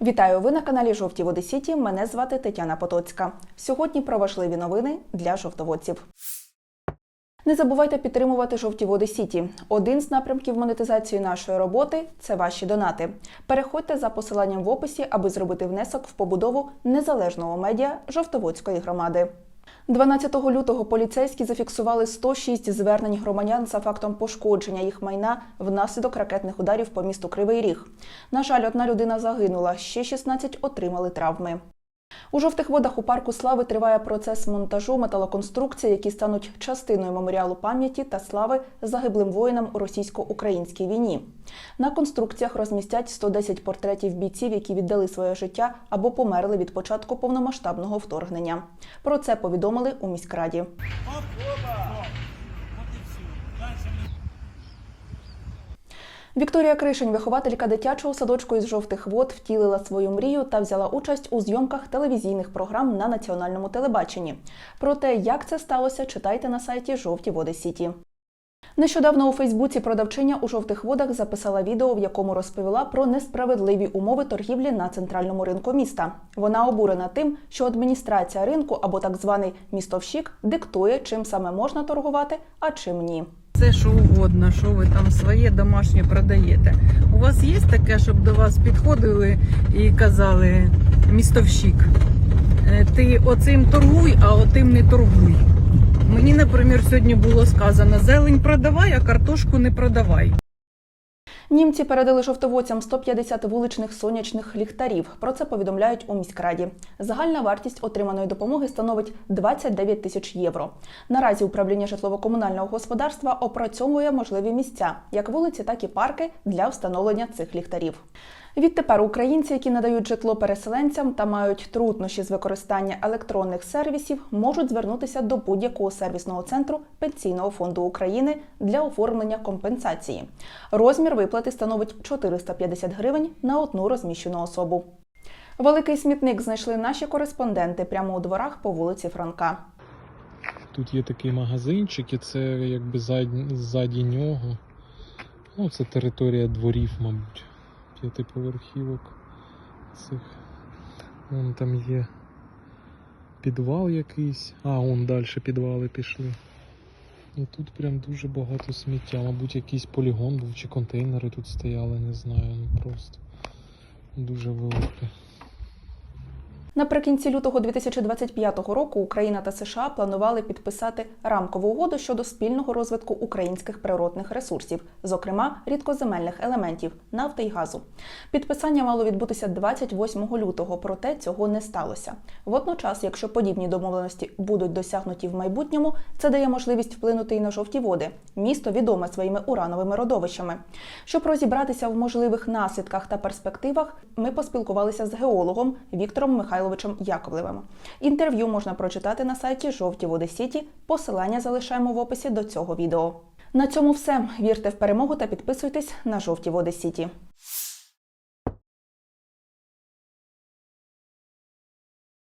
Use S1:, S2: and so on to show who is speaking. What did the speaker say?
S1: Вітаю! Ви на каналі Жовті Води Сіті. Мене звати Тетяна Потоцька. Сьогодні про важливі новини для жовтоводців. Не забувайте підтримувати жовті води Сіті. Один з напрямків монетизації нашої роботи це ваші донати. Переходьте за посиланням в описі, аби зробити внесок в побудову незалежного медіа жовтоводської громади. 12 лютого поліцейські зафіксували 106 звернень громадян за фактом пошкодження їх майна внаслідок ракетних ударів по місту Кривий Ріг. На жаль, одна людина загинула, ще 16 отримали травми. У жовтих водах у парку слави триває процес монтажу металоконструкцій, які стануть частиною меморіалу пам'яті та слави загиблим воїнам у російсько-українській війні. На конструкціях розмістять 110 портретів бійців, які віддали своє життя або померли від початку повномасштабного вторгнення. Про це повідомили у міськраді. Вікторія Кришень, вихователька дитячого садочку із жовтих вод, втілила свою мрію та взяла участь у зйомках телевізійних програм на національному телебаченні. Про те, як це сталося, читайте на сайті Жовті Води Сіті. Нещодавно у Фейсбуці продавчиня у жовтих водах записала відео, в якому розповіла про несправедливі умови торгівлі на центральному ринку міста. Вона обурена тим, що адміністрація ринку або так званий містовщик диктує, чим саме можна торгувати, а чим ні.
S2: Все, що угодно, що ви там своє домашнє продаєте. У вас є таке, щоб до вас підходили і казали містовщик, е, ти оцим торгуй, а отим не торгуй. Мені, наприклад, сьогодні було сказано: зелень продавай, а картошку не продавай.
S1: Німці передали жовтоводцям 150 вуличних сонячних ліхтарів. Про це повідомляють у міськраді. Загальна вартість отриманої допомоги становить 29 тисяч євро. Наразі управління житлово-комунального господарства опрацьовує можливі місця, як вулиці, так і парки для встановлення цих ліхтарів. Відтепер українці, які надають житло переселенцям та мають труднощі з використання електронних сервісів, можуть звернутися до будь-якого сервісного центру Пенсійного фонду України для оформлення компенсації. Розмір виплати становить 450 гривень на одну розміщену особу. Великий смітник знайшли наші кореспонденти прямо у дворах по вулиці Франка.
S3: Тут є такий магазинчик, і це якби ззаді, нього. Ну, це територія дворів, мабуть, п'ятиповерхівок цих. Вон там є підвал якийсь. А, вон далі підвали пішли. І тут прям дуже багато сміття. Мабуть, якийсь полігон був чи контейнери тут стояли, не знаю. Ну просто дуже велике.
S1: Наприкінці лютого 2025 року Україна та США планували підписати рамкову угоду щодо спільного розвитку українських природних ресурсів, зокрема рідкоземельних елементів нафти й газу. Підписання мало відбутися 28 лютого, проте цього не сталося. Водночас, якщо подібні домовленості будуть досягнуті в майбутньому, це дає можливість вплинути і на жовті води. Місто відоме своїми урановими родовищами. Щоб розібратися в можливих наслідках та перспективах, ми поспілкувалися з геологом Віктором Михайловичем Яковлевим. Інтерв'ю можна прочитати на сайті Жовті Води Сіті. Посилання залишаємо в описі до цього відео. На цьому все. Вірте в перемогу та підписуйтесь на жовті води Сіті.